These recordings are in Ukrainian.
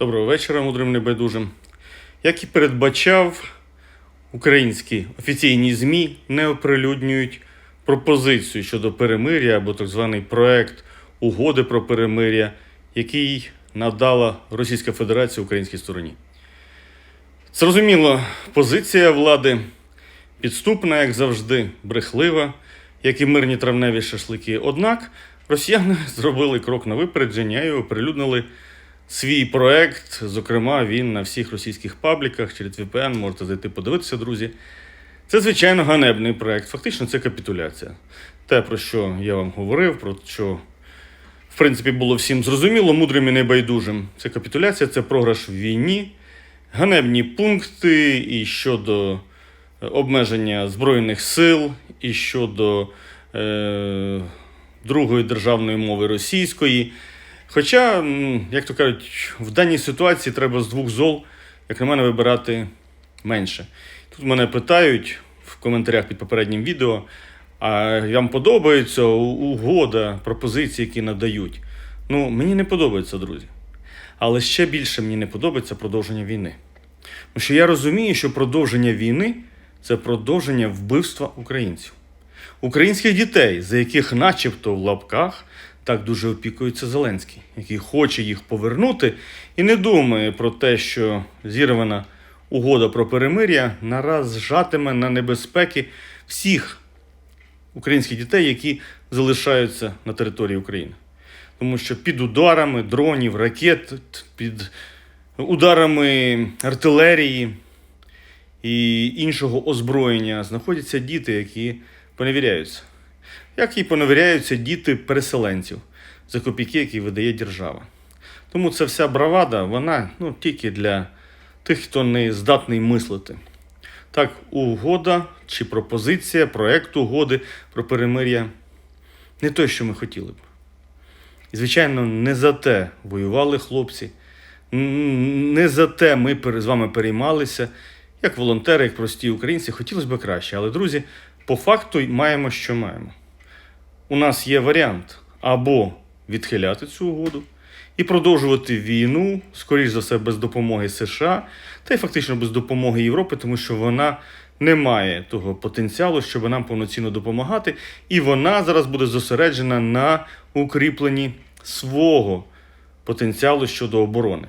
Доброго вечора, мудрим небайдужим. Як і передбачав, українські офіційні ЗМІ не оприлюднюють пропозицію щодо перемиря або так званий проект угоди про перемиря, який надала Російська Федерація українській стороні. Зрозуміло, позиція влади підступна, як завжди, брехлива, як і мирні травневі шашлики. Однак росіяни зробили крок на випередження і оприлюднили свій проект. Зокрема, він на всіх російських пабліках через VPN можете зайти подивитися, друзі. Це, звичайно, ганебний проект. Фактично, це капітуляція. Те, про що я вам говорив, про що, в принципі, було всім зрозуміло, мудрим і небайдужим. Це капітуляція, це програш в війні, ганебні пункти і щодо е, обмеження Збройних сил, і щодо е, другої державної мови російської. Хоча, як то кажуть, в даній ситуації треба з двох зол, як на мене, вибирати менше. Тут мене питають в коментарях під попереднім відео, а вам подобається угода, пропозиції, які надають. Ну, мені не подобається, друзі. Але ще більше мені не подобається продовження війни. Тому що я розумію, що продовження війни це продовження вбивства українців. Українських дітей, за яких, начебто, в лапках так дуже опікується Зеленський, який хоче їх повернути і не думає про те, що зірвана угода про перемир'я нараз зжатиме на небезпеки всіх українських дітей, які залишаються на території України. Тому що під ударами дронів, ракет, під ударами артилерії і іншого озброєння знаходяться діти, які поневіряються. Як і поневіряються діти переселенців за копійки, які видає держава. Тому ця вся бравада, вона ну, тільки для тих, хто не здатний мислити. Так, угода чи пропозиція, проект угоди про перемир'я не той, що ми хотіли б. І, звичайно, не за те воювали хлопці, не за те ми з вами переймалися, як волонтери, як прості українці. Хотілося б краще. Але, друзі, по факту маємо, що маємо. У нас є варіант або відхиляти цю угоду і продовжувати війну, скоріш за все, без допомоги США, та й фактично без допомоги Європи, тому що вона не має того потенціалу, щоб нам повноцінно допомагати, і вона зараз буде зосереджена на укріпленні свого потенціалу щодо оборони.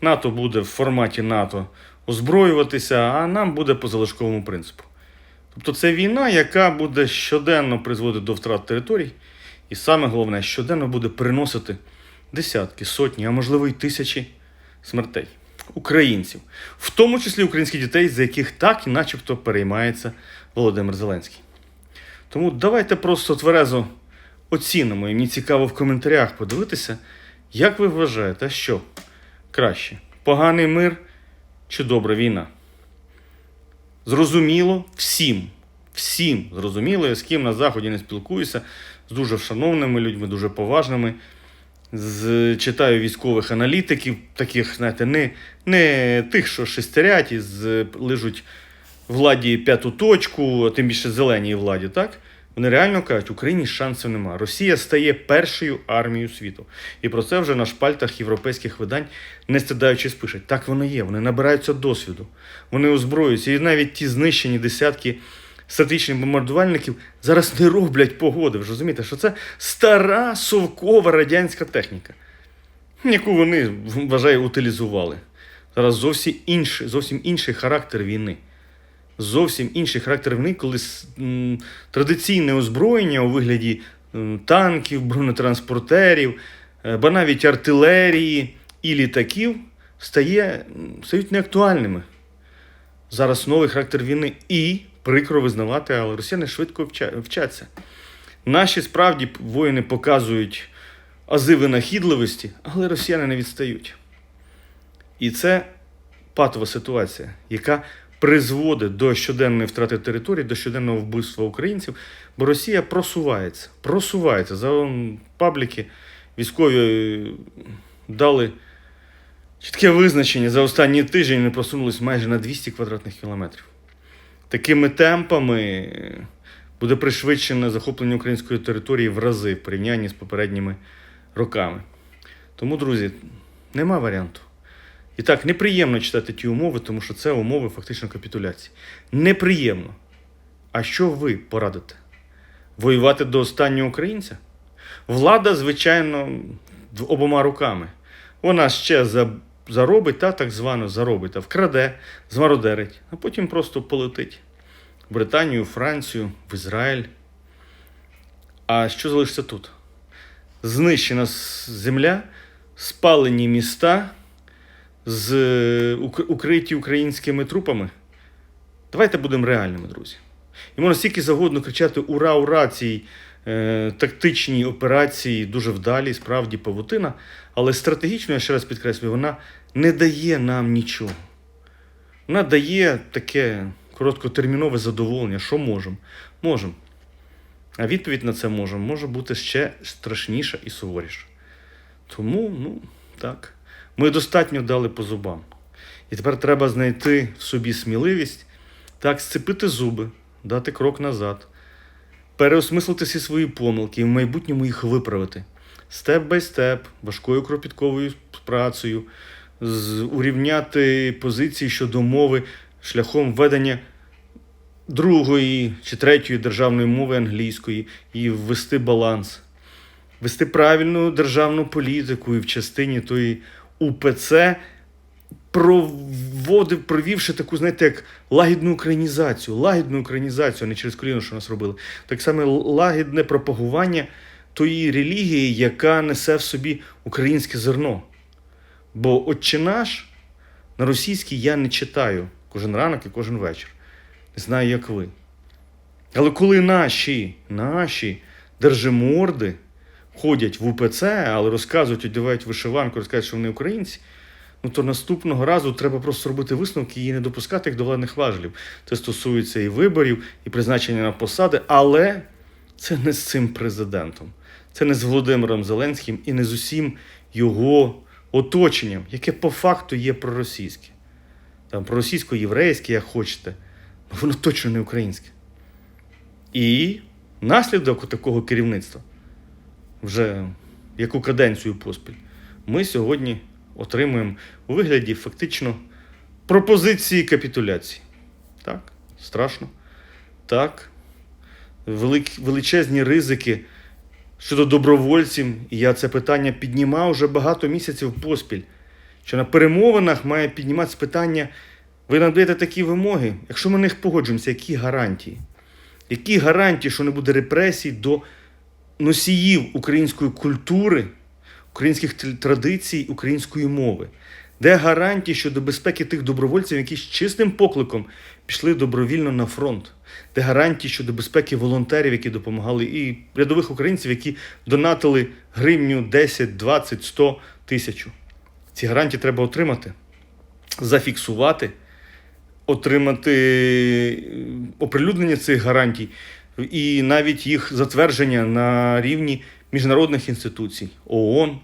НАТО буде в форматі НАТО озброюватися, а нам буде по залишковому принципу. Тобто це війна, яка буде щоденно призводити до втрат територій, і саме головне, щоденно буде приносити десятки, сотні, а можливо й тисячі смертей українців, в тому числі українських дітей, за яких так і начебто переймається Володимир Зеленський. Тому давайте просто тверезо оцінимо, і мені цікаво в коментарях подивитися, як ви вважаєте, що краще: поганий мир чи добра війна? Зрозуміло всім, всім зрозуміло, я з ким на Заході не спілкуюся, з дуже шановними людьми, дуже поважними. З, читаю військових аналітиків, таких, знаєте, не, не тих, що шестерять і з, лежуть владі п'яту точку, тим більше зеленій владі, так? Вони реально кажуть, Україні шансів немає. Росія стає першою армією світу. І про це вже на шпальтах європейських видань, не стидаючись, пишуть. Так воно є, вони набираються досвіду, вони озброюються. І навіть ті знищені десятки статичних бомбардувальників зараз не роблять погоди. Ви ж розумієте, що це стара совкова радянська техніка, яку вони, вважаю, утилізували. Зараз зовсім інший, зовсім інший характер війни зовсім інший характер війни, коли традиційне озброєння у вигляді танків, бронетранспортерів, е, ба навіть артилерії і літаків стає, стають неактуальними. Зараз новий характер війни і прикро визнавати, але росіяни швидко вчаться. Наші справді воїни показують ази винахідливості, але росіяни не відстають. І це патова ситуація, яка призводить до щоденної втрати території, до щоденного вбивства українців, бо Росія просувається. Просувається. За пабліки військові е, дали чітке визначення. За останній тиждень вони просунулись майже на 200 квадратних кілометрів. Такими темпами е, буде пришвидшене захоплення української території в рази в порівнянні з попередніми роками. Тому, друзі, нема варіанту. І так, неприємно читати ті умови, тому що це умови фактично капітуляції. Неприємно. А що ви порадите? Воювати до останнього українця? Влада, звичайно, обома руками. Вона ще за, заробить, та так звано заробить, та вкраде, змародерить, а потім просто полетить в Британію, Францію, в Ізраїль. А що залишиться тут? Знищена земля, спалені міста з укриті українськими трупами. Давайте будемо реальними, друзі. І можна стільки завгодно кричати Ура, ура! цій е, тактичній операції, дуже вдалій, справді павутина. Але стратегічно, я ще раз підкреслюю, вона не дає нам нічого. Вона дає таке короткотермінове задоволення, що можемо. Можемо. А відповідь на це можемо може бути ще страшніша і суворіша. Тому, ну, так. Ми достатньо дали по зубам. І тепер треба знайти в собі сміливість, так, сцепити зуби, дати крок назад, переосмислити всі свої помилки і в майбутньому їх виправити. Степ бай степ, важкою кропітковою працею, урівняти позиції щодо мови шляхом введення другої чи третьої державної мови англійської і ввести баланс, вести правильну державну політику і в частині тої УПЦ, проводив, провівши таку, знаєте, як лагідну українізацію, лагідну українізацію, а не через коліно, що нас робили. Так само лагідне пропагування тої релігії, яка несе в собі українське зерно. Бо отче наш на російській я не читаю кожен ранок і кожен вечір. Не знаю, як ви. Але коли наші, наші держиморди ходять в УПЦ, але розказують, одягають вишиванку, розказують, що вони українці, ну то наступного разу треба просто робити висновки і не допускати їх до владних важелів. Це стосується і виборів, і призначення на посади, але це не з цим президентом, це не з Володимиром Зеленським і не з усім його оточенням, яке по факту є проросійське. Там проросійсько-єврейське, як хочете, воно точно не українське. І наслідок такого керівництва, вже яку каденцію поспіль, ми сьогодні отримуємо у вигляді фактично пропозиції капітуляції. Так, страшно. Так, величезні ризики щодо добровольців. І я це питання піднімав вже багато місяців поспіль. Що на перемовинах має підніматися питання, ви надаєте такі вимоги, якщо ми на них погоджуємося, які гарантії? Які гарантії, що не буде репресій до носіїв української культури, українських традицій, української мови? Де гарантії щодо безпеки тих добровольців, які з чистим покликом пішли добровільно на фронт? Де гарантії щодо безпеки волонтерів, які допомагали, і рядових українців, які донатили гривню 10, 20, 100 тисячу? Ці гарантії треба отримати, зафіксувати, отримати оприлюднення цих гарантій і навіть їх затвердження на рівні міжнародних інституцій, ООН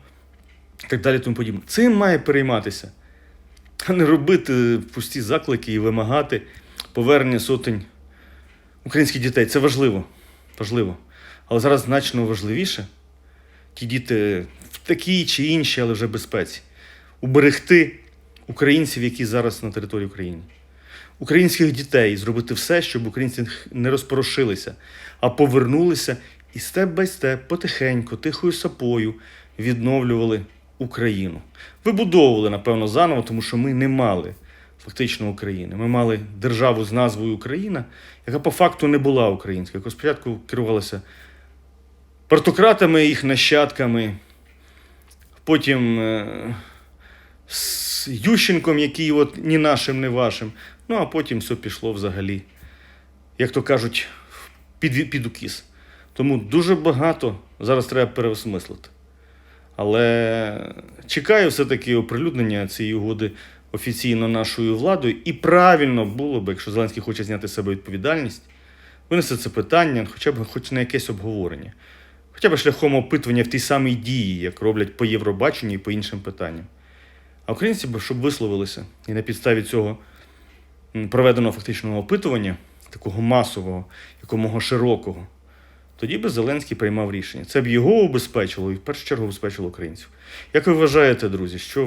і так далі. Тому подібне. Цим має перейматися, а не робити пусті заклики і вимагати повернення сотень українських дітей. Це важливо. важливо. Але зараз значно важливіше ті діти в такій чи іншій, але вже безпеці. Уберегти українців, які зараз на території України. Українських дітей зробити все, щоб українці не розпорошилися, а повернулися і степ бай степ, потихеньку, тихою сапою відновлювали Україну. Вибудовували, напевно, заново, тому що ми не мали фактично України. Ми мали державу з назвою Україна, яка по факту не була українською, яка спочатку керувалася партократами, їх нащадками, потім е, з Ющенком, який от ні нашим, ні вашим. Ну, а потім все пішло взагалі, як то кажуть, під, під укіс. Тому дуже багато зараз треба переосмислити. Але чекаю все-таки оприлюднення цієї угоди офіційно нашою владою. І правильно було б, якщо Зеленський хоче зняти з себе відповідальність, винести це питання, хоча б хоч на якесь обговорення, хоча б шляхом опитування в тій самій дії, як роблять по Євробаченню і по іншим питанням. А українці б, щоб висловилися і на підставі цього проведеного фактичного опитування, такого масового, якомога широкого, тоді би Зеленський приймав рішення. Це б його убезпечило і в першу чергу убезпечило українців. Як ви вважаєте, друзі, що